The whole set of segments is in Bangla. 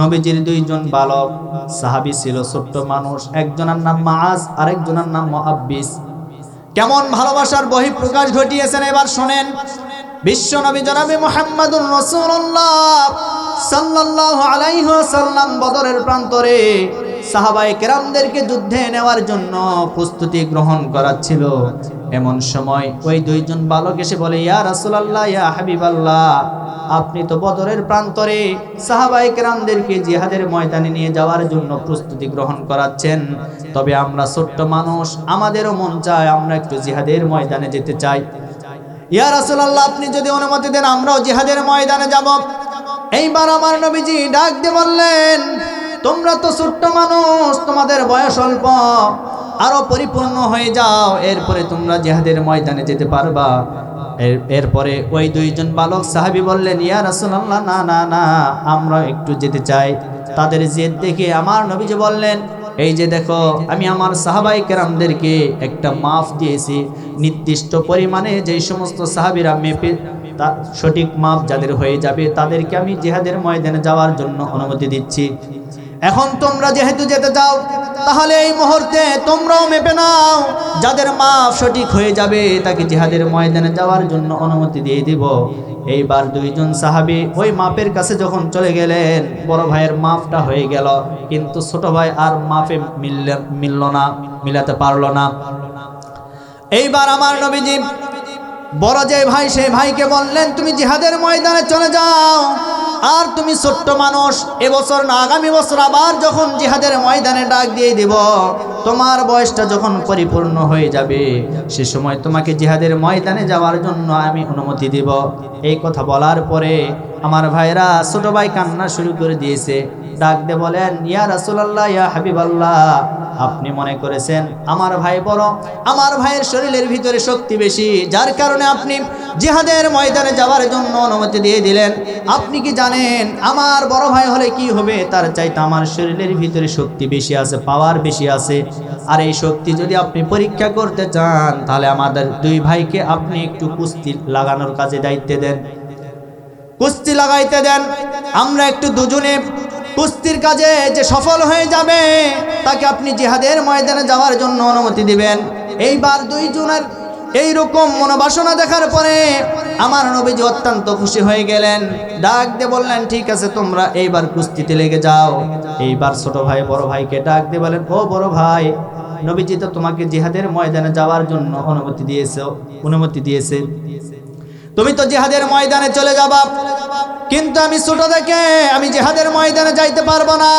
নবীজির দুইজন বালক, সাহাবি ছিল ছোট্ট মানুষ, একজনের নাম মাস আরেকজনের নাম মহাব্বিস কেমন ভালোবাসার বহি প্রকাশ ঘটিয়েছেন এবার শোনেন। বিশ্ব নবী জনাবি মোহাম্মদুর রসুল্লাহ সাল্লাহ আলাইহ সাল্লাম বদরের প্রান্তরে সাহাবায়ে কেরামদেরকে যুদ্ধে নেওয়ার জন্য প্রস্তুতি গ্রহণ করাচ্ছিল। এমন সময় ওই দুইজন বালক এসে বলে, ইয়া রাসূলুল্লাহ, ইয়া হাবিবাল্লাহ, আপনি তো বদরের প্রান্তরে সাহাবাই কেরামদেরকে জিহাদের ময়দানে নিয়ে যাওয়ার জন্য প্রস্তুতি গ্রহণ করাচ্ছেন। তবে আমরা ছোট্ট মানুষ, আমাদেরও মন চায় আমরা একটু জিহাদের ময়দানে যেতে চাই। ইয়া রাসূলুল্লাহ, আপনি যদি অনুমতি দেন আমরাও জিহাদের ময়দানে যাব। এইবার আমার নবীজি ডাক দিয়ে বললেন তোমরা তো ছোট্ট মানুষ, তোমাদের বয়স অল্প, আরও পরিপূর্ণ হয়ে যাও, এরপরে তোমরা জেহাদের ময়দানে যেতে পারবা। এরপরে ওই দুইজন বালক সাহাবি বললেন, ইয়া রাসূলুল্লাহ, না না না, আমরা একটু যেতে চাই। তাদের জেদ দেখে আমার নবীজি বললেন, এই যে দেখো, আমি আমার সাহাবাই কেরামদেরকে একটা মাফ দিয়েছি। নির্দিষ্ট পরিমাণে যেই সমস্ত সাহাবিরা মেপে, তা সঠিক মাপ যাদের হয়ে যাবে, তাদেরকে আমি জিহাদের ময়দানে যাওয়ার জন্য অনুমতি দিচ্ছি। এখন তোমরা যেহেতু যেতে চাও, তাহলে এই মুহূর্তে তোমরাও মেপে নাও। যাদের মাপ সঠিক হয়ে যাবে, তাকে জিহাদের ময়দানে যাওয়ার জন্য অনুমতি দিয়ে দিব। এইবার দুইজন সাহাবি ওই মাপের কাছে যখন চলে গেলেন, বড় ভাইয়ের মাপটা হয়ে গেল। কিন্তু ছোট ভাই আর মাপে মিললে, মিলল না, মিলাতে পারল না। এইবার আমার নবীজি, বড় যে ভাই, সেই ভাইকে বললেন, তুমি জিহাদের ময়দানে চলে যাও। আর তুমি ছোট্ট মানুষ, এবছর না, আগামী বছর আবার যখন জিহাদের ময়দানে ডাক দিয়ে দিব, তোমার বয়সটা যখন পরিপূর্ণ হয়ে যাবে, সে সময় তোমাকে জিহাদের ময়দানে যাওয়ার জন্য আমি অনুমতি দিব। এই কথা বলার পরে আমার ভাইরা ছোট ভাই কান্না শুরু করে দিয়েছে। ডাক দিয়ে বলেন, ইয়া রাসূলুল্লাহ, ইয়া হাবিবাল্লাহ। আপনি মনে করেছেন, আমার ভাই বড় আমার ভাইয়ের শরীরের ভিতরে শক্তি বেশি, যার কারণে আপনি জিহাদের ময়দানে যাওয়ার জন্য অনুমতি দিয়ে দিলেন। আপনি কি জানেন, আমার বড় ভাই হলে কি হবে? তার চাইতে আমার শরীরের ভিতরে শক্তি বেশি আছে, পাওয়ার বেশি আছে। আর এই শক্তি যদি আপনি পরীক্ষা করতে চান, তাহলে আমাদের দুই ভাইকে আপনি একটু কুস্তি লাগানোর কাজে দায়িত্ব দেন। কুস্তি লাগাইতে দেন। আমরা একটু দুজনে কুস্তির কাজে যে সফল হয়ে যাবে, তাকে আপনি জিহাদের ময়দানে যাওয়ার জন্য অনুমতি দিবেন। এইবার দুইজনের এইরকম মনোবাসনা দেখার পরে আমার নবীজি অত্যন্ত খুশি হয়ে গেলেন। ডাক দিয়ে বললেন, ঠিক আছে, তোমরা এইবার কুস্তিতে লেগে যাও। এইবার ছোট ভাই, বড় ভাইকে ডাক দিয়ে বলেন, ও বড় ভাই, নবীজি তো তোমাকে জিহাদের ময়দানে যাওয়ার জন্য অনুমতি দিয়েছে অনুমতি দিয়েছে। তুমি তো জেহাদের ময়দানে চলে যাবা। কিন্তু আমি ছোট দেখে আমি জেহাদের ময়দানে যাইতে পারব না।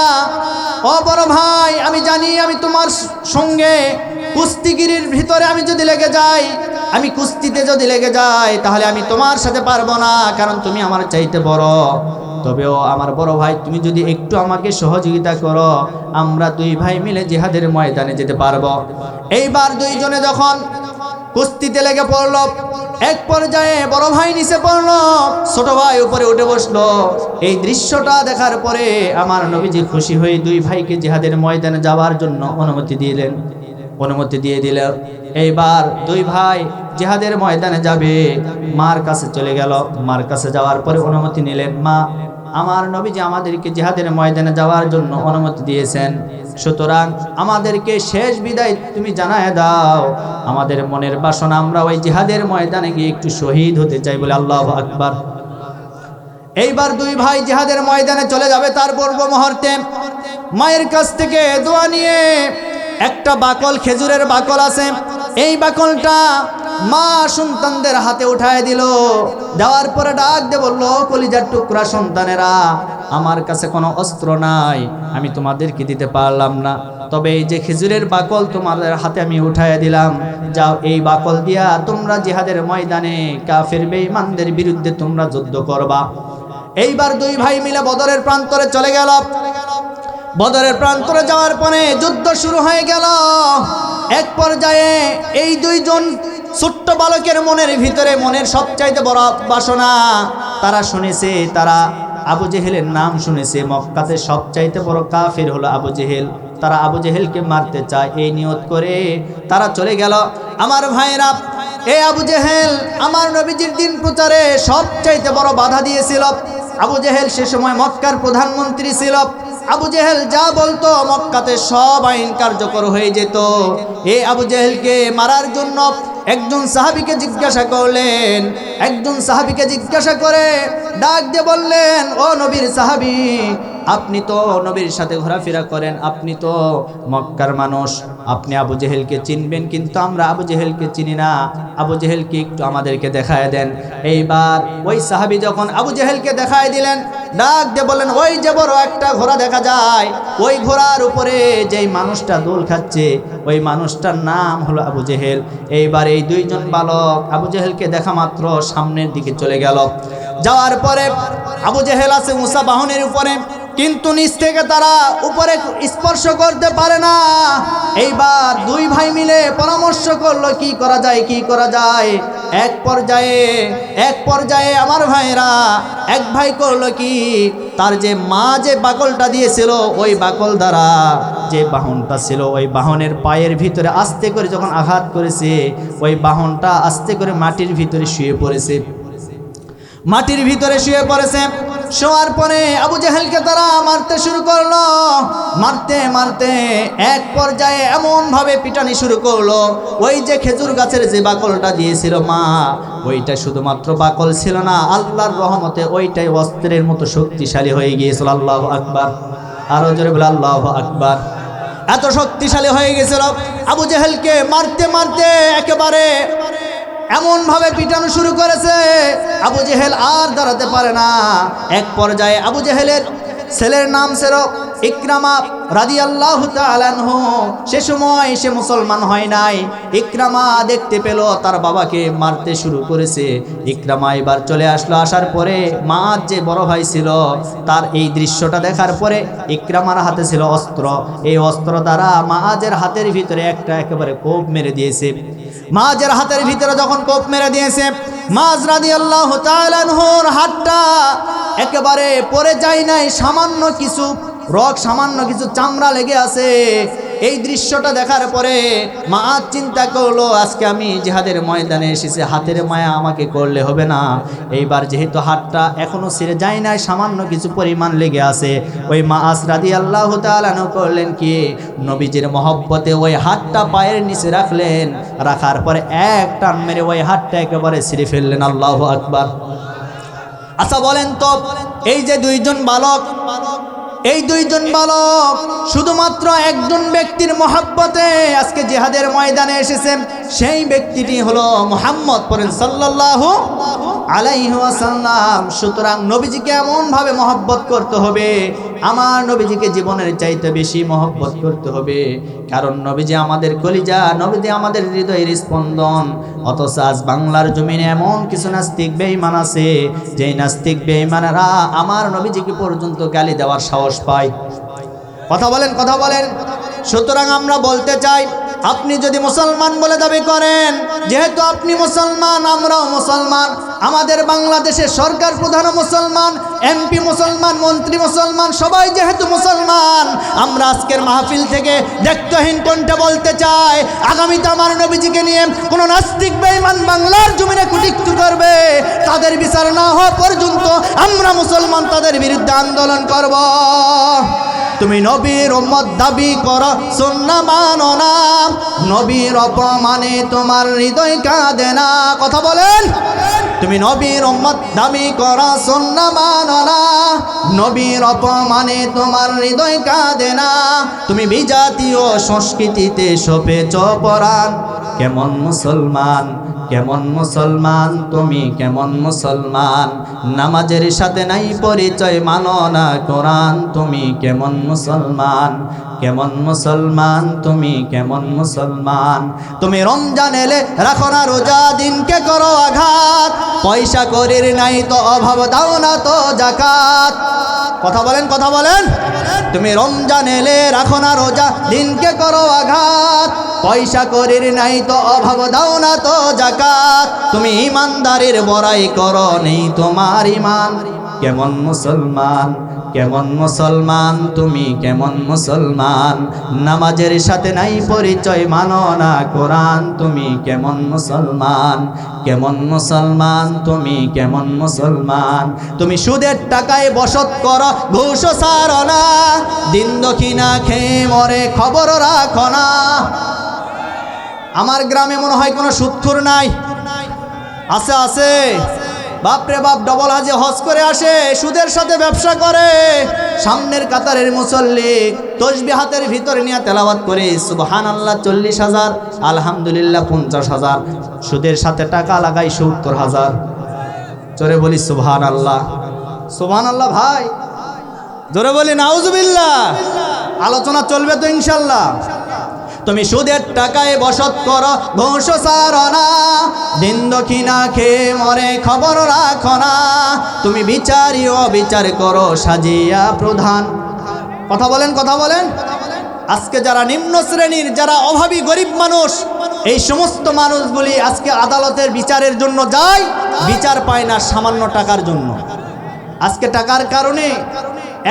ও বড় ভাই, আমি জানি আমি তোমার সঙ্গে কুস্তিগিরির ভিতরে আমি যদি লেগে যাই, আমি কুস্তিতে যদি লেগে যাই, তাহলে আমি তোমার সাথে পারব না, কারণ তুমি আমার চাইতে বড়। তবেও আমার বড় ভাই, তুমি যদি একটু আমাকে সহযোগিতা করো, আমরা দুই ভাই মিলে জেহাদের ময়দানে যেতে পারব। এইবার দুইজনে যখন কুস্তিতে লেগে পড়ল এক পর্যায়ে বড় ভাই নিচে পড়ল, ছোট ভাই উপরে উঠে বসল। এই দৃশ্যটা দেখার পরে আমার নবীজি খুশি হয়ে দুই ভাইকে জিহাদের ময়দানে যাওয়ার জন্য অনুমতি দিলেন। অনুমতি দিয়ে দিল, এইবার দুই ভাই জিহাদের ময়দানে যাবে। মার কাছে চলে গেল। মার কাছে যাওয়ার পরে অনুমতি নিলেন, মা, আমার নবীজি আমাদেরকে জিহাদের ময়দানে যাওয়ার জন্য অনুমতি দিয়েছেন। সুতরাং আমাদেরকে শেষ বিদায় তুমি জানায় দাও। আমাদের মনের বাসনা আমরা ওই জিহাদের ময়দানে গিয়ে একটু শহীদ হতে চাই বলে আল্লাহ আকবার। এইবার দুই ভাই জিহাদের ময়দানে চলে যাবে তার পূর্ব মুহূর্তে। মায়ের কাছ থেকে দোয়া নিয়ে একটা বাকল, খেজুরের বাকল আছে। এই বাকলটা মা সন্তানদের হাতে উঠায় দিল। দেওয়ার পরে ডাক দিয়ে বলল কলিজার টুকরা সন্তানেরা আমার কাছে কোনো অস্ত্র নাই, আমি তোমাদেরকে দিতে পারলাম না। তবে এই যে খেজুরের বাকল তোমাদের হাতে আমি উঠায় দিলাম, যাও এই বাকল দিয়া তোমরা জিহাদের ময়দানে কাফের বেঈমানদের বিরুদ্ধে তোমরা যুদ্ধ করবা। এইবার দুই ভাই মিলে বদরের প্রান্তরে চলে গেল। বদরের প্রান্তরে যাওয়ার পরে যুদ্ধ শুরু হয়ে গেল। এক পর্যায়ে এই দুইজন ছোট্ট বালকের মনের ভিতরে মনের সবচাইতে বড় বাসনা তারা শুনেছে, তারা আবু জেহেলের নাম শুনেছে, মক্কাতে সবচাইতে বড় কাফের হলো আবু জেহেল। তারা আবু জেহেলকে মারতে চায়, এই নিয়ত করে তারা চলে গেল। আমার ভাইরা এ আবু জেহেল, আমার নবীজির দিন প্রচারে সবচাইতে বড় বাধা দিয়েছিল। আবু জেহেল সে সময় মক্কার প্রধানমন্ত্রী ছিল। আবু জেহেল যা বলতো, মক্কাতে সব আইন কার্যকর হয়ে যেত। এ আবু জেহেলকে মারার জন্য একজন সাহাবিকে জিজ্ঞাসা করলেন, একজন সাহাবিকে জিজ্ঞাসা করে ডাক দিয়ে বললেন, ও নবীর সাহাবি আপনি তো নবীর সাথে ঘোরাফেরা করেন, আপনি তো মক্কার মানুষ। আপনি আবু জেহেলকে চিনবেন, কিন্তু আমরা আবু জেহেলকে চিনি না। আবু জেহেলকে একটু আমাদেরকে দেখায় দেন? এইবার ওই সাহাবি যখন আবু জেহেলকে দেখায় দিলেন, ডাক দিয়ে বললেন, ওই যে বড় একটা ঘোড়া দেখা যায়। ওই ঘোড়ার উপরে যেই মানুষটা দোল খাচ্ছে, ওই মানুষটার নাম হলো আবু জেহেল। এইবার এই দুইজন বালক আবু জেহেলকে দেখা মাত্র সামনের দিকে চলে গেল। যাওয়ার পরে আবু জেহেল আছে মুসা বাহনের উপরে। কিন্তু নিচ থেকে তারা উপরে স্পর্শ করতে পারে না। এইবার দুই ভাই মিলে পরামর্শ করল, কি করা যায়, কি করা যায়? এক পর্যায়ে এক পর্যায়ে আমার ভাইরা এক ভাই করল কি, তার যে মা যে বাকলটা দিয়েছিল, ওই বাকল দ্বারা যে বাহনটা ছিল, ওই বাহনের পায়ের ভিতরে আস্তে করে যখন আঘাত করেছে, ওই বাহনটা আস্তে করে মাটির ভিতরে শুয়ে পড়েছে। মাটির ভিতরে শুয়ে পড়েছে। শোয়ার পরে আবু জাহেলকে তারা মারতে শুরু করল। মারতে মারতে এক পর্যায়ে এমন ভাবে পিটানি শুরু করল। ওই যে খেজুর গাছের যে বাকলটা দিয়েছিল মা, ওইটা শুধুমাত্র বাকল ছিল না, আল্লাহর রহমতে ওইটাই অস্ত্রের মতো শক্তিশালী হয়ে গিয়েছিল। আল্লাহ আকবার। আরও জোরে বলে, আল্লাহ আকবার। এত শক্তিশালী হয়ে গেছিল আবু জাহেলকে মারতে মারতে একেবারে এমন ভাবে পিটানো শুরু করেছে। আবু জেহেল আর দাঁড়াতে পারে না। এক পর্যায়ে আবু জেহেলের ছেলের নাম ছিল ইকরামা রাদি আল্লাহ সে সময় সে মুসলমান হয় নাই। ইকরামা দেখতে পেল তার বাবাকে মারতে শুরু করেছে। ইকরামা এবার চলে আসলো। আসার পরে মা যে বড় ভাই ছিল তার এই দৃশ্যটা দেখার পরে ইকরামার হাতে ছিল অস্ত্র। এই অস্ত্র দ্বারা মাহাজের হাতের ভিতরে একটা একেবারে কোপ মেরে দিয়েছে। মাহাজের হাতের ভিতরে যখন কোপ মেরে দিয়েছে হাতটা একেবারে পরে যায় নাই, সামান্য কিছু রক সামান্য কিছু চামড়া লেগে আছে। এই দৃশ্যটা দেখার পরে মা চিন্তা করল, আজকে আমি জেহাদের ময়দানে এসেছি, হাতের মায়া আমাকে করলে হবে না। এইবার যেহেতু হাতটা এখনও ছেড়ে যায় নাই, সামান্য কিছু পরিমাণ লেগে আছে। ওই মা আসরাদি আল্লাহ তালানো করলেন কি? নবীজির মহব্বতে ওই হাতটা পায়ের নিচে রাখলেন, রাখার পরে এক টান মেরে ওই হাতটা একেবারে ছিঁড়ে ফেললেন, আল্লাহ আকবার। আচ্ছা বলেন তো, এই যে দুইজন বালক বালক এই দুইজন বালক শুধুমাত্র একজন ব্যক্তির মহাব্বতে আজকে জেহাদের ময়দানে এসেছেন সেই ব্যক্তিটি হলো মোহাম্মদ পরেন সাল্লাহ আলাইহাসাল্লাম সুতরাং নবীজিকে এমনভাবে মহব্বত করতে হবে আমার নবীজিকে জীবনের চাইতে বেশি মহব্বত করতে হবে। কারণ নবীজি আমাদের কলিজা, নবীজি আমাদের হৃদয়ের স্পন্দন। অথচ আজ বাংলার জমিনে এমন কিছু নাস্তিক বেঈমান আছে, যেই নাস্তিক বেঈমানেরা আমার নবীজিকে পর্যন্ত গালি দেওয়ার সাহস পায়। কথা বলেন কথা বলেন। সুতরাং আমরা বলতে চাই আপনি যদি মুসলমান বলে দাবি করেন, যেহেতু আপনি মুসলমান, আমরাও মুসলমান, আমাদের বাংলাদেশের সরকার প্রধান মুসলমান, এমপি মুসলমান, মন্ত্রী মুসলমান, সবাই যেহেতু মুসলমান, আমরা আজকের মাহফিল থেকে দেখতহীন কণ্ঠে বলতে চাই, আগামীতে আমার নবীজিকে নিয়ে কোনো নাস্তিক বেঈমান বাংলার জমিনে কুটিক্তু করবে, তাদের বিচার না হওয়া পর্যন্ত আমরা মুসলমান তাদের বিরুদ্ধে আন্দোলন করব। তুমি নবীর উম্মত দাবি কর সুন্না মানো না। নবীর অপমানে তোমার হৃদয় কাঁদে না। কথা বলেন। তুমি নবীর উম্মত দাবি করা সুন্না মানো না। নবীর অপমানে তোমার হৃদয় কাঁদে না। তুমি বিজাতীয় সংস্কৃতিতে সপেছ পরাণ। কেমন মুসলমান কেমন মুসলমান, তুমি কেমন মুসলমান। নামাজের সাথে নাই পরিচয়, মানো না কোরআন, তুমি কেমন মুসলমান। কেমন মুসলমান? তুমি কেমন মুসলমান? তুমি রমজান এলে রাখো না রোজা, দিনকে করো আঘাত। পয়সা করির নাই তো অভাব, দাও না তো জাকাত কথা বলেন কথা বলেন। তুমি রমজান এলে রাখো না রোজা, দিনকে করো আঘাত। পয়সা করির নাই তো অভাব, দাও না তো জাকাত তুমি ইমানদারের বড়াই করো নেই তোমার ইমান। কেমন মুসলমান? কেমন মুসলমান, তুমি কেমন মুসলমান? নামাজের সাথে নাই পরিচয়, মানো না কোরআন, তুমি কেমন মুসলমান? কেমন মুসলমান, তুমি কেমন মুসলমান? তুমি সুদের টাকায় বসত কর, ঘুষ সার না। দিন দক্ষিণা খেয়ে মরে খবর রাখো না। আমার গ্রামে মনে হয় কোনো সুৎখুর নাই। আছে আছে। বাপরে বাপ ডবল হাজে হজ করে আসে, সুদের সাথে ব্যবসা করে। সামনের কাতারের মুসল্লি তসবি হাতের ভিতরে নিয়ে তেলাওয়াত করে সুবহান আল্লাহ চল্লিশ হাজার, আলহামদুলিল্লাহ পঞ্চাশ হাজার, সুদের সাথে টাকা লাগাই সত্তর হাজার। চরে বলি সুবহান আল্লাহ সুবহান আল্লাহ ভাই, জোরে বলি নাউজুবিল্লাহ। আলোচনা চলবে তো ইনশাল্লাহ। তুমি সুদের টাকায় বসত করো, ঘোষ সারনা দিন দক্ষিণা খেয়ে মরে খবর রাখো না। তুমি বিচারি অবিচার করো, সাজিয়া প্রধান। কথা বলেন কথা বলেন। আজকে যারা নিম্ন শ্রেণির, যারা অভাবী গরিব মানুষ, এই সমস্ত মানুষগুলি আজকে আদালতের বিচারের জন্য যায়, বিচার পায় না সামান্য টাকার জন্য। আজকে টাকার কারণে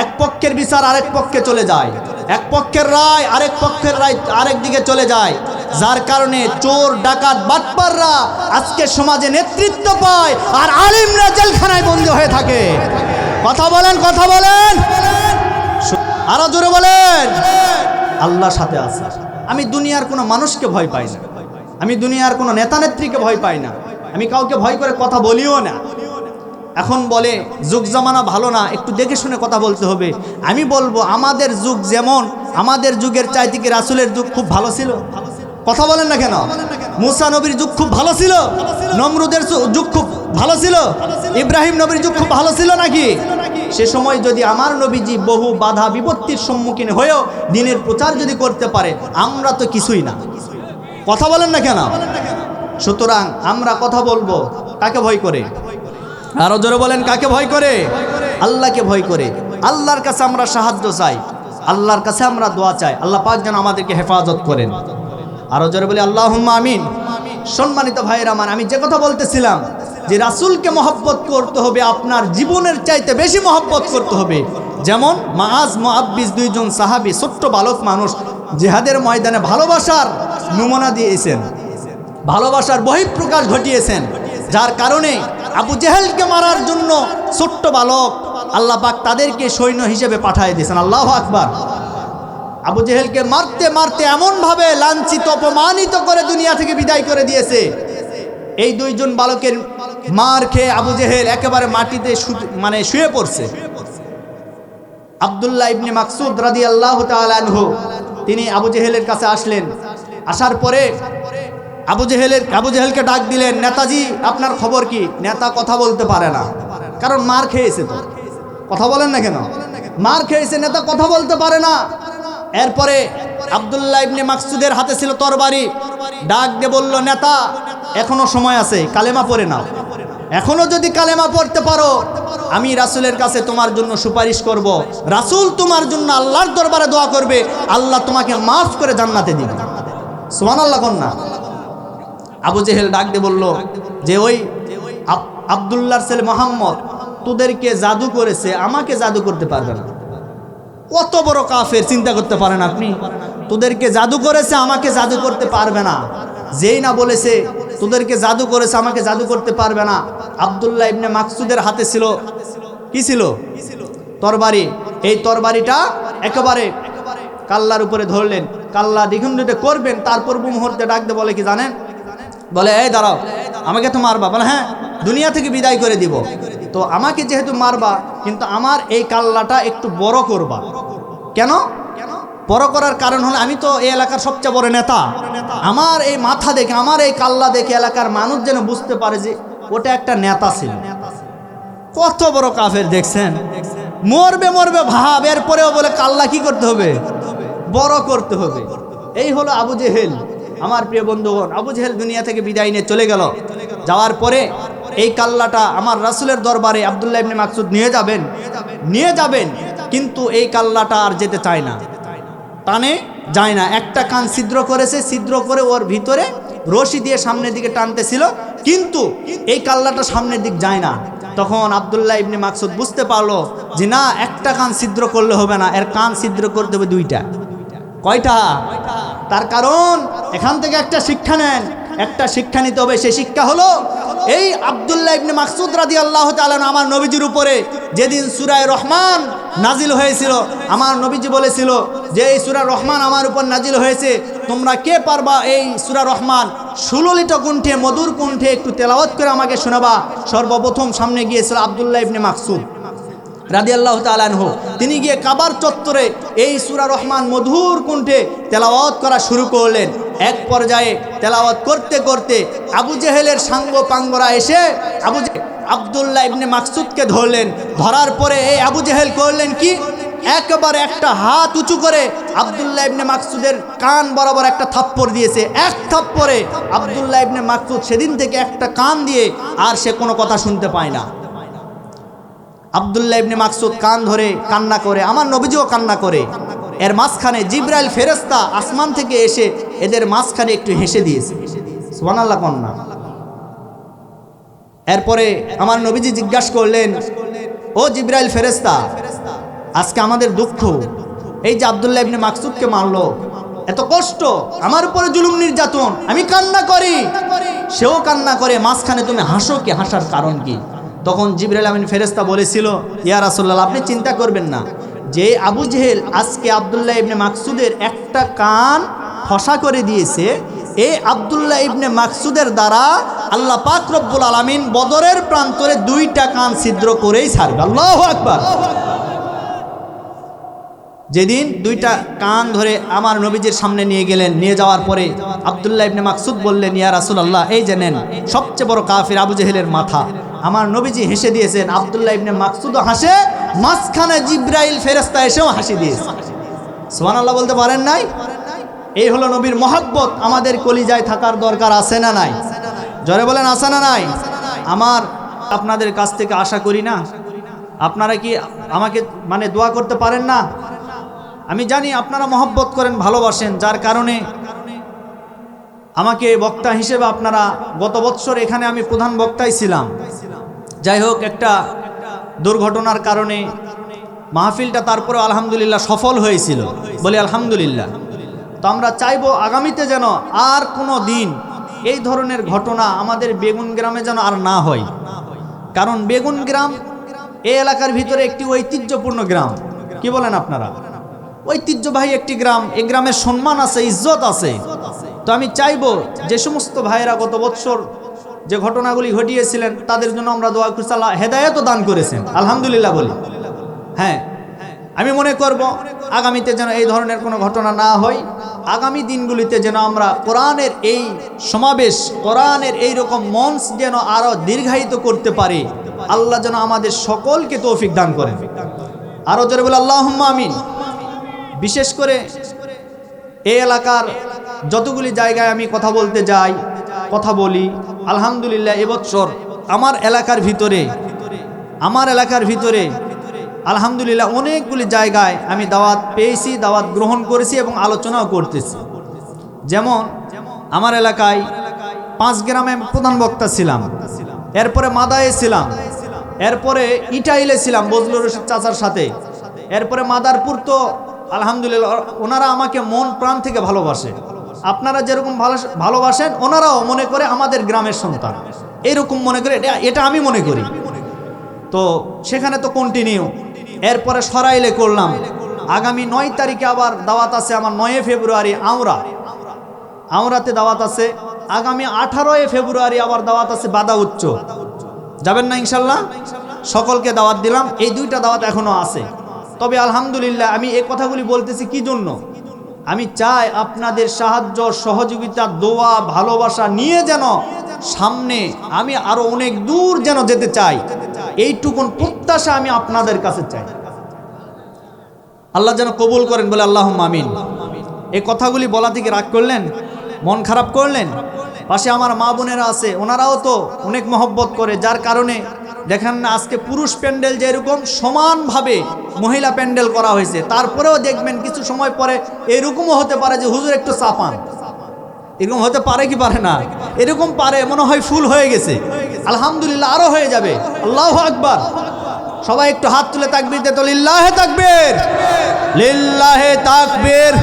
এক পক্ষের বিচার আরেক পক্ষে চলে যায়। এক পক্ষের রায়, আরেক পক্ষের রায় আরেক দিকে চলে যায়। যার কারণে চোর, ডাকাত, বাটপাররা আজকে সমাজে নেতৃত্ব পায় আর আলিমরা জেলখানায় বন্দী হয়ে থাকে। কথা বলেন কথা বলেন। আরও জোরে বলেন। আল্লাহ সাথে আছে। আমি দুনিয়ার কোনো মানুষকে ভয় পাই না। আমি দুনিয়ার কোনো নেতা নেত্রীকে ভয় পাই না। আমি কাউকে ভয় করে কথা বলিও না। এখন বলে, যুগ জামানা ভালো না, একটু দেখে শুনে কথা বলতে হবে। আমি বলব, আমাদের যুগ যেমন, আমাদের যুগের চাইতে কি রাসুলের যুগ খুব ভালো ছিল? কথা বলেন না কেন? মুসা নবীর যুগ খুব ভালো ছিল? নমরুদের যুগ খুব ভালো ছিল? ইব্রাহিম নবীর যুগ খুব ভালো ছিল নাকি? সে সময় যদি আমার নবীজি বহু বাধা বিপত্তির সম্মুখীন হয়েও দিনের প্রচার যদি করতে পারে, আমরা তো কিছুই না। কথা বলেন না কেন? সুতরাং আমরা কথা বলব কাকে ভয় করে? আরও জোরে বলেন, কাকে ভয় করে? আল্লাহকে ভয় করে। আল্লাহর কাছে আমরা সাহায্য চাই। আল্লাহর কাছে আমরা দোয়া চাই। আল্লাহ পাক যেন আমাদেরকে হেফাজত করেন। আরও জোরে বলি আল্লাহ আমিন। সম্মানিত ভাইয়ের আমার, আমি যে কথা বলতেছিলাম যে রাসুলকে মহব্বত করতে হবে, আপনার জীবনের চাইতে বেশি মহব্বত করতে হবে। যেমন মাআজ মুআব্বিস দুইজন সাহাবী, ছোট্ট বালক মানুষ, জেহাদের ময়দানে ভালোবাসার নমুনা দিয়েছেন। ভালোবাসার বহিঃপ্রকাশ ঘটিয়েছেন। যার কারণে আবু জেহেলকে মারার জন্য ছোট্ট বালক আল্লাহ পাক তাদেরকে সৈন্য হিসেবে পাঠিয়ে দিয়েছেন। আল্লাহ আকবার। আবু জেহেলকে মারতে মারতে এমনভাবে লাঞ্ছিত, অপমানিত করে দুনিয়া থেকে বিদায় করে দিয়েছে। এই দুইজন বালকের মার খেয়ে আবু জেহেল একেবারে মাটিতে মানে শুয়ে পড়ছে। আবদুল্লাহ ইবনে মাকসুদ রাদি আল্লাহ তিনি আবু জেহেলের কাছে আসলেন। আসার পরে আবু জেহেলের আবু জেহেলকে ডাক দিলেন, নেতাজি, আপনার খবর কি? নেতা কথা বলতে পারে না। কারণ মার খেয়েছে তো। কথা বলেন না কেন? মার খেয়েছে, নেতা কথা বলতে পারে না। এরপরে আবদুল্লাহ ইবনে মাকসুদের হাতে ছিল তরবারি। ডাক দিয়ে বলল, নেতা, এখনও সময় আছে, কালেমা পড়ে নাও। এখনও যদি কালেমা পড়তে পারো, আমি রাসূলের কাছে তোমার জন্য সুপারিশ করব। রাসূল তোমার জন্য আল্লাহর দরবারে দোয়া করবে। আল্লাহ তোমাকে মাফ করে জান্নাতে দিবে। আল্লাহ কন্যা। আবু জেহেল ডাক দিয়ে বলল, যে ওই আব- আবদুল্লাহর ছেলে মোহাম্মদ তোদেরকে জাদু করেছে, আমাকে জাদু করতে পারবে না। কত বড় কাফের চিন্তা করতে পারেন আপনি? তোদেরকে জাদু করেছে, আমাকে জাদু করতে পারবে না। যেই না বলেছে, তোদেরকে জাদু করেছে, আমাকে জাদু করতে পারবে না। আবদুল্লাহ ইবনে মাকসুদের হাতে ছিল। কি ছিল? তরবারি। এই তরবারিটা একেবারে কাল্লার উপরে ধরলেন। কাল্লা দ্বিগুণিত করবেন, তারপর মুহূর্তে ডাকতে বলে কি জানেন? বলে, এই দাঁড়াও, আমাকে তো মারবা। বলে হ্যাঁ দুনিয়া থেকে বিদায় করে দিব। তো আমাকে যেহেতু মারবা, কিন্তু আমার এই কাল্লাটা একটু বড় করবা। কেন? বড় করার কারণ হলো, আমি তো এই এলাকার সবচেয়ে বড় নেতা। আমার এই মাথা দেখে, আমার এই কাল্লা দেখে এলাকার মানুষ যেন বুঝতে পারে যে ওটা একটা নেতা ছিল। কত বড় কাফের, দেখছেন? মরবে মরবে, ভাব, এরপরেও বলে, কাল্লা কি করতে হবে? বড় করতে হবে। এই হলো আবু জেহেল। আমার প্রিয় বন্ধুগণ, আবু জেহেল দুনিয়া থেকে বিদায় নিয়ে চলে গেল। যাওয়ার পরে এই কাল্লাটা আমার রাসুলের দরবারে আবদুল্লাহ ইবনে মাকসুদ নিয়ে যাবেন নিয়ে যাবেন, কিন্তু এই কাল্লাটা আর যেতে চায় না। টানে যায় না। একটা কান ছিদ্র করেছে, ছিদ্র করে ওর ভিতরে রশি দিয়ে সামনের দিকে টানতেছিল, কিন্তু এই কাল্লাটা সামনের দিক যায় না। তখন আবদুল্লাহ ইবনে মাকসুদ বুঝতে পারল যে না, একটা কান ছিদ্র করলে হবে না, এর কান ছিদ্র করতে হবে দুইটা। কয়টা? তার কারণ এখান থেকে একটা শিক্ষা নেন। একটা শিক্ষা নিতে হবে, সে শিক্ষা হলো এই আবদুল্লাহ ইবনে মাকসুদ রাদি আল্লাহ তালন আমার নবীজির উপরে যেদিন সুরায় রহমান নাজিল হয়েছিল, আমার নবীজি বলেছিল যে এই সুরা রহমান আমার উপর নাজিল হয়েছে, তোমরা কে পারবা এই সুরা রহমান সুললিত কুণ্ঠে, মধুর কুণ্ঠে একটু তেলাওয়াত করে আমাকে শোনাবা? সর্বপ্রথম সামনে গিয়েছিল আবদুল্লাহ ইবনে মাকসুদ। রাদি আল্লাহ তালানহ তিনি গিয়ে কাবার চত্বরে এই সুরা রহমান মধুর কুণ্ঠে তেলাওয়াত করা শুরু করলেন। এক পর্যায়ে তেলাওয়াত করতে করতে আবু জেহেলের সাঙ্গ পাঙ্গরা এসে আবু আবদুল্লাহ ইবনে মাকসুদকে ধরলেন। ধরার পরে এই আবু জেহেল করলেন কি? একবারে একটা হাত উঁচু করে আবদুল্লাহ ইবনে মাকসুদের কান বরাবর একটা থাপ্পড় দিয়েছে। এক থাপ্পড়ে আবদুল্লাহ ইবনে মাকসুদ সেদিন থেকে একটা কান দিয়ে আর সে কোনো কথা শুনতে পায় না। আবদুল্লাহ ইবনে মাকসুদ কান ধরে কান্না করে, আমার নবীজিও কান্না করে। এর মাঝখানে জিব্রাইল ফেরেস্তা আসমান থেকে এসে এদের মাঝখানে একটু হেসে দিয়েছে। সুবহানাল্লাহ কন্যা এরপরে আমার নবীজি জিজ্ঞাসা করলেন, ও জিব্রাইল ফেরেস্তা আজকে আমাদের দুঃখ। এই যে আবদুল্লাহ ইবনে মাকসুদকে মারলো, এত কষ্ট, আমার উপরে জুলুম নির্যাতন, আমি কান্না করি। সেও কান্না করে, মাঝখানে তুমি হাসো কি, হাসার কারণ কি? তখন জিব্রাইল আমিন ফেরেস্তা বলেছিল, ইয়া রাসূলুল্লাহ, আপনি চিন্তা করবেন না। যে আবু জেহেল আজকে আবদুল্লাহ ইবনে মাকসুদের একটা কান ফসা করে দিয়েছে এই আবদুল্লাহ ইবনে মাকসুদের দ্বারা আল্লাহ পাক রব্বুল আলামিন বদরের প্রান্তরে দুইটা কান ছিদ্র করেই ছাড়বে। আল্লাহ আকবার। যেদিন দুইটা কান ধরে আমার নবীজির সামনে নিয়ে গেলেন, নিয়ে যাওয়ার পরে আবদুল্লাহ ইবনে মাকসুদ বললেন, ইয়া রাসুল আল্লাহ এই যে নেন, সবচেয়ে বড় কাফির আবু জেহেলের মাথা। আমার নবীজি হেসে দিয়েছেন, আবদুল্লাহ ইবনে মাকসুদও হাসে, মাঝখানে জিব্রাইল ফেরেস্তা এসেও হাসি দিয়েছে। সুবহানাল্লাহ বলতে পারেন নাই? এই হলো নবীর মহব্বত, আমাদের কলিজায় থাকার দরকার আছে না নাই? জরে বলেন, আছে না নাই? আমার আপনাদের কাছ থেকে আশা করি না। আপনারা কি আমাকে মানে দোয়া করতে পারেন না? আমি জানি আপনারা মহব্বত করেন, ভালোবাসেন, যার কারণে আমাকে বক্তা হিসেবে আপনারা গত বৎসর এখানে আমি প্রধান বক্তাই ছিলাম। যাই হোক, একটা দুর্ঘটনার কারণে মাহফিলটা তারপরে আলহামদুলিল্লাহ সফল হয়েছিল। বলি আলহামদুলিল্লাহ। তো আমরা চাইব আগামীতে যেন আর কোনো দিন এই ধরনের ঘটনা আমাদের বেগুন গ্রামে যেন আর না হয়। কারণ বেগুন গ্রাম এই এলাকার ভিতরে একটি ঐতিহ্যপূর্ণ গ্রাম। কি বলেন আপনারা? ঐতিহ্যবাহী একটি গ্রাম। এই গ্রামের সম্মান আছে, ইজ্জত আছে। তো আমি চাইব যে সমস্ত ভাইয়েরা গত বৎসর যে ঘটনাগুলি ঘটিয়েছিলেন, তাদের জন্য আমরা দোয়া করছি, আল্লাহ হেদায়তও দান করেছেন। আলহামদুলিল্লাহ বলি। হ্যাঁ আমি মনে করব আগামীতে যেন এই ধরনের কোনো ঘটনা না হয়। আগামী দিনগুলিতে যেন আমরা কোরআনের এই সমাবেশ, কোরআনের এই রকম মঞ্চ যেন আরও দীর্ঘায়িত করতে পারি। আল্লাহ যেন আমাদের সকলকে তৌফিক দান করেন। আরও জোরে বলে আল্লাহ আমিন। বিশেষ করে এই এলাকার যতগুলি জায়গায় আমি কথা বলতে যাই, কথা বলি আলহামদুলিল্লাহ, এবছর আমার এলাকার ভিতরে, আমার এলাকার ভিতরে আলহামদুলিল্লাহ অনেকগুলি জায়গায় আমি দাওয়াত পেয়েছি, দাওয়াত গ্রহণ করেছি এবং আলোচনাও করতেছি। যেমন আমার এলাকায় পাঁচ গ্রামে প্রধান বক্তা ছিলাম, এরপরে মাদায়ে ছিলাম, এরপরে ইটাইলে ছিলাম বজলুর রশিদ চাচার সাথে, এরপরে মাদারপুর তো আলহামদুলিল্লাহ ওনারা আমাকে মন প্রাণ থেকে ভালোবাসে। আপনারা যেরকম ভালো ভালোবাসেন, ওনারাও মনে করে আমাদের গ্রামের সন্তান। এরকম মনে করে, এটা এটা আমি মনে করি। তো সেখানে তো কন্টিনিউ এরপরে সরাইলে করলাম। আগামী নয় তারিখে আবার দাওয়াত আছে আমার নয় ফেব্রুয়ারি আওরা আওরাতে দাওয়াত আছে। আগামী আঠারোই ফেব্রুয়ারি আবার দাওয়াত আছে বাদা উচ্চ। যাবেন না ইনশাল্লাহ? সকলকে দাওয়াত দিলাম। এই দুইটা দাওয়াত এখনও আছে। তবে আলহামদুলিল্লাহ, আমি এই কথাগুলি বলতেছি কি জন্য? আমি চাই আপনাদের সাহায্য, সহযোগিতা, দোয়া, ভালোবাসা নিয়ে যেন সামনে আমি আরও অনেক দূর যেন যেতে চাই। এইটুকুন প্রত্যাশা আমি আপনাদের কাছে চাই। আল্লাহ যেন কবুল করেন, বলে আল্লাহ আমিন। এই কথাগুলি বলা থেকে রাগ করলেন? মন খারাপ করলেন? পাশে আমার মা বোনেরা আছে, ওনারাও তো অনেক মহব্বত করে, যার কারণে দেখেন না, আজকে পুরুষ প্যান্ডেল যেরকম সমানভাবে মহিলা প্যান্ডেল করা হয়েছে, তারপরেও দেখবেন কিছু সময় পরে এরকমও হতে পারে যে হুজুর একটু চাপান। এরকম হতে পারে কি পারে না? এরকম পারে, মনে হয় ফুল হয়ে গেছে। আলহামদুলিল্লাহ আরও হয়ে যাবে। আল্লাহ আকবার। সবাই একটু হাত তুলে তাকবির দে তো লিল্লাহে তাকবীর। লিল্লাহে তাকবীর।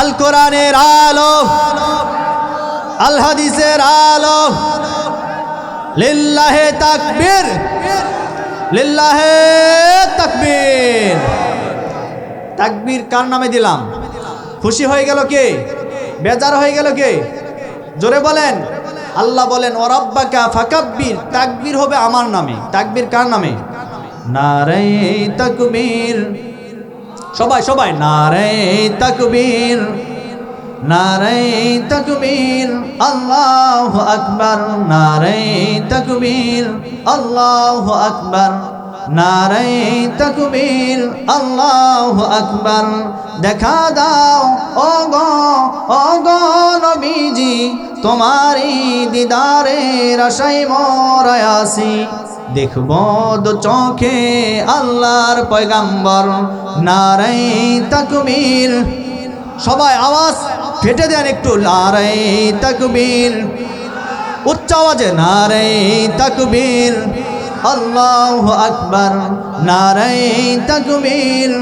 আল কোরআনের আলো। আল হাদিসের আলো। লিল্লাহে তাকবীর। লিল্লাহে তাকবীর। তাকবীর কার নামে দিলাম? খুশি হয়ে গেল কে? বেজার হয়ে গেল কে? জোরে বলেন। আল্লাহ বলেন ওরাব্বাকা ফাকাব্বির। তাকবীর হবে আমার নামে। তাকবীর কার নামে? নারে তাকবীর। সবাই সবাই নারে তাকবীর। নারে তাকবীর, আল্লাহ আকবার নারে তাকবীর, আল্লাহ আকবার নারে তাকবীর, আল্লাহ আকবার। দেখা দাও ও গো ও গো নবীজি তোমারি দিদারের আশাই মরায়াসি দেখব দু চোখে আল্লাহর পয়গাম্বর নারাই তাকবীর। সবাই আওয়াজ। ফেটে দেন একটু নারাই তাকবীর। উচ্চ আওয়াজে নারাই তাকবীর। আল্লাহ আকবর নারাই তাকবীর।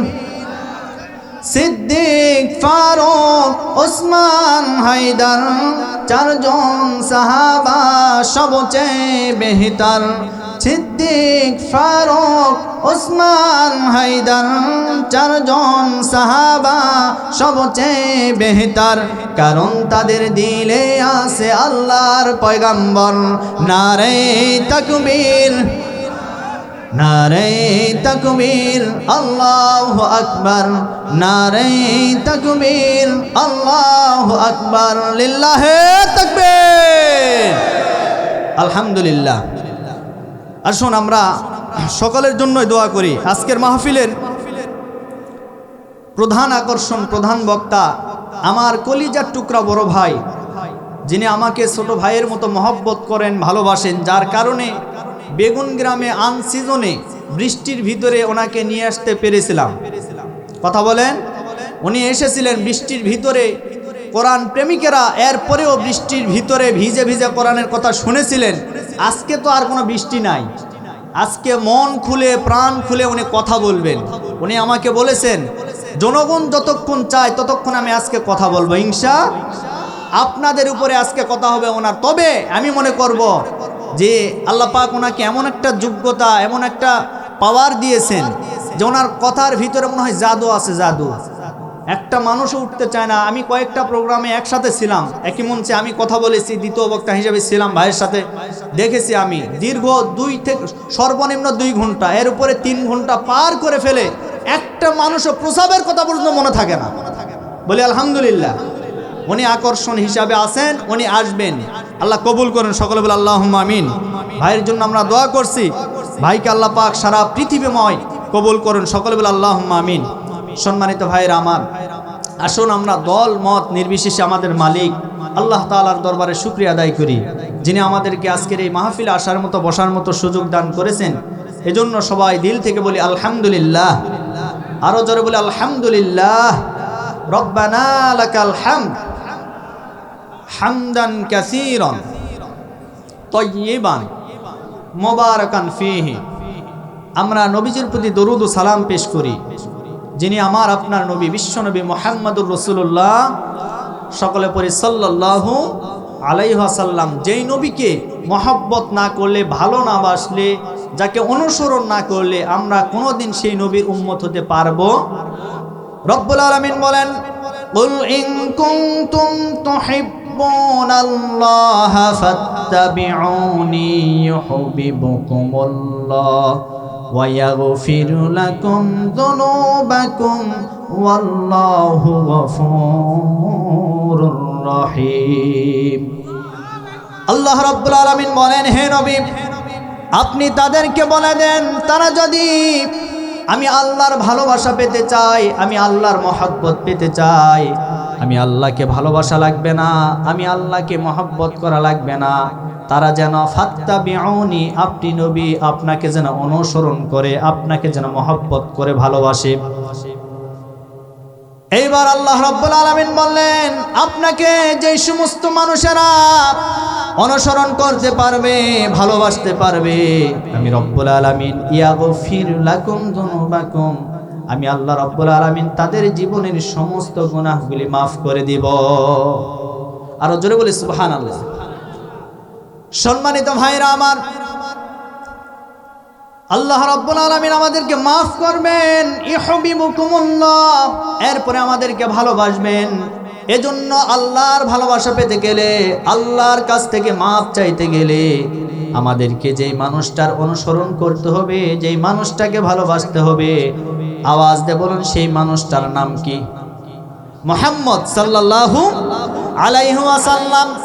সিদ্দিক, ফারুক, ওসমান হায়দার চারজন সাহাবা সবচেয়ে বেহিতার। সিদ্দিক, ফারুক, ওসমান হায়দার চারজন সাহাবা সবচেয়ে বেহতার। কারণ তাদের দিলে আছে আল্লাহর পয়গাম্বর, নারে তাকবীর। নারে তাকবীর, আল্লাহ আকবার। নারে তাকবীর, আল্লাহ আকবার। লিল্লাহে তাকবীর। আলহামদুলিল্লাহ। আসুন আমরা সকলের জন্যই দোয়া করি। আজকের মাহফিলের প্রধান আকর্ষণ, প্রধান বক্তা আমার কলিজার টুকরা বড় ভাই, যিনি আমাকে ছোট ভাইয়ের মতো মহব্বত করেন, ভালোবাসেন, যার কারণে বেগুন গ্রামে আন সিজনে বৃষ্টির ভিতরে ওনাকে নিয়ে আসতে পেরেছিলাম। কথা বলেন? উনি এসেছিলেন বৃষ্টির ভিতরে। কোরআন প্রেমিকেরা এরপরেও বৃষ্টির ভিতরে ভিজে ভিজে কোরআনের কথা শুনেছিলেন। আজকে তো আর কোনো বৃষ্টি নাই। আজকে মন খুলে, প্রাণ খুলে উনি কথা বলবেন। উনি আমাকে বলেছেন, জনগণ যতক্ষণ চায় ততক্ষণ আমি আজকে কথা বলব। হিংসা আপনাদের উপরে আজকে কথা হবে ওনার। তবে আমি মনে করব যে আল্লাহ পাক ওনাকে এমন একটা যোগ্যতা, এমন একটা পাওয়ার দিয়েছেন যে ওনার কথার ভিতরে মনে হয় জাদু আছে, জাদু। একটা মানুষও উঠতে চায় না। আমি কয়েকটা প্রোগ্রামে একসাথে ছিলাম। একই মঞ্চে আমি কথা বলেছি, দ্বিতীয় বক্তা হিসেবে ছিলাম ভাইয়ের সাথে। দেখেছি আমি, দীর্ঘ দুই থেকে, সর্বনিম্ন দুই ঘণ্টা, এর উপরে তিন ঘণ্টা পার করে ফেলে একটা মানুষও প্রসাবের কথা পর্যন্ত মনে থাকে না। বলি, আলহামদুলিল্লাহ। উনি আকর্ষণ হিসাবে আছেন, উনি আসবেন। আল্লাহ কবুল করেন সকলে, বলে আল্লাহ আমিন। ভাইয়ের জন্য আমরা দোয়া করছি, ভাইকে আল্লাহ পাক সারা পৃথিবীময় কবুল করুন সকলে, বলে আল্লাহ আমিন। সম্মানিত ভাইয়ের আমার, আসুন আমরা দল, মত নির্বিশেষে আমাদের মালিক আল্লাহ তালার দরবারে শুক্রিয়া আদায় করি, যিনি আমাদেরকে আজকের এই মাহফিলে আসার মতো, বসার মতো সুযোগ দান করেছেন। এজন্য সবাই দিল থেকে বলি আলহামদুলিল্লাহ, আরও জোরে বলি আলহামদুলিল্লাহ, রব্বানা লাকাল হামদ। হামদান কাসীরান তয়্যিবান মোবারকান ফিহি আমরা নবীজির প্রতি দরুদ ও সালাম পেশ করি যিনি আমার আপনার নবী বিশ্বনবী মোহাম্মদুর রসুল্লাহ সকলে পরি সাল্লাহ আলাইহাসাল্লাম যেই নবীকে মহাব্বত না করলে ভালো না বাসলে যাকে অনুসরণ না করলে আমরা কোনোদিন সেই নবীর উম্মত হতে পারবো রব্বুল আলমিন বলেন قل إن كنتم تحبون الله فاتبعوني يحببكم الله ويغفر لكم ذنوبكم والله غفور رحيم আল্লাহ রাব্বুল আলামিন বলেন হে নবী আপনি তাদেরকে বলে দেন তারা যদি আমি আল্লাহর ভালোবাসা পেতে চাই আমি আল্লাহর মহাব্বত পেতে চাই আমি আল্লাহকে ভালোবাসা লাগবে না, আমি আল্লাহকে মহাব্বত করা লাগবে না। তারা যেন ফাত্তা বিউনি আপনি নবী, আপনাকে যেন অনুসরণ করে, আপনাকে যেন মহাব্বত করে ভালোবাসে। এইবার আল্লাহ রব্বুল আলমিন বললেন, আপনাকে যে সমস্ত মানুষেরা অনুসরণ করতে পারবে, ভালোবাসতে পারবে, আমি রব্বুল আলামিন, ইয়াগফির লাকুম যুনুবাকুম আমি আল্লাহ রব্বুল আলামিন তাদের জীবনের সমস্ত গুনাহগুলি মাফ করে দিব। আরও জোরে বলি, সুবহানাল্লাহ। সম্মানিত ভাইরা আমার, আল্লাহ রাব্বুল আলামিন আমাদেরকে মাফ করবেন। এরপরে আমাদেরকে ভালোবাসবেন। এজন্য আল্লাহর ভালোবাসা পেতে গেলে, আল্লাহর কাছ থেকে মাফ চাইতে গেলে আমাদেরকে যেই মানুষটার অনুসরণ করতে হবে, যেই মানুষটাকে ভালোবাসতে হবে, আওয়াজ দে বলুন, সেই মানুষটার নাম কি? মোহাম্মদ সাল্লাল্লাহু আলাইহি ওয়াসাল্লাম।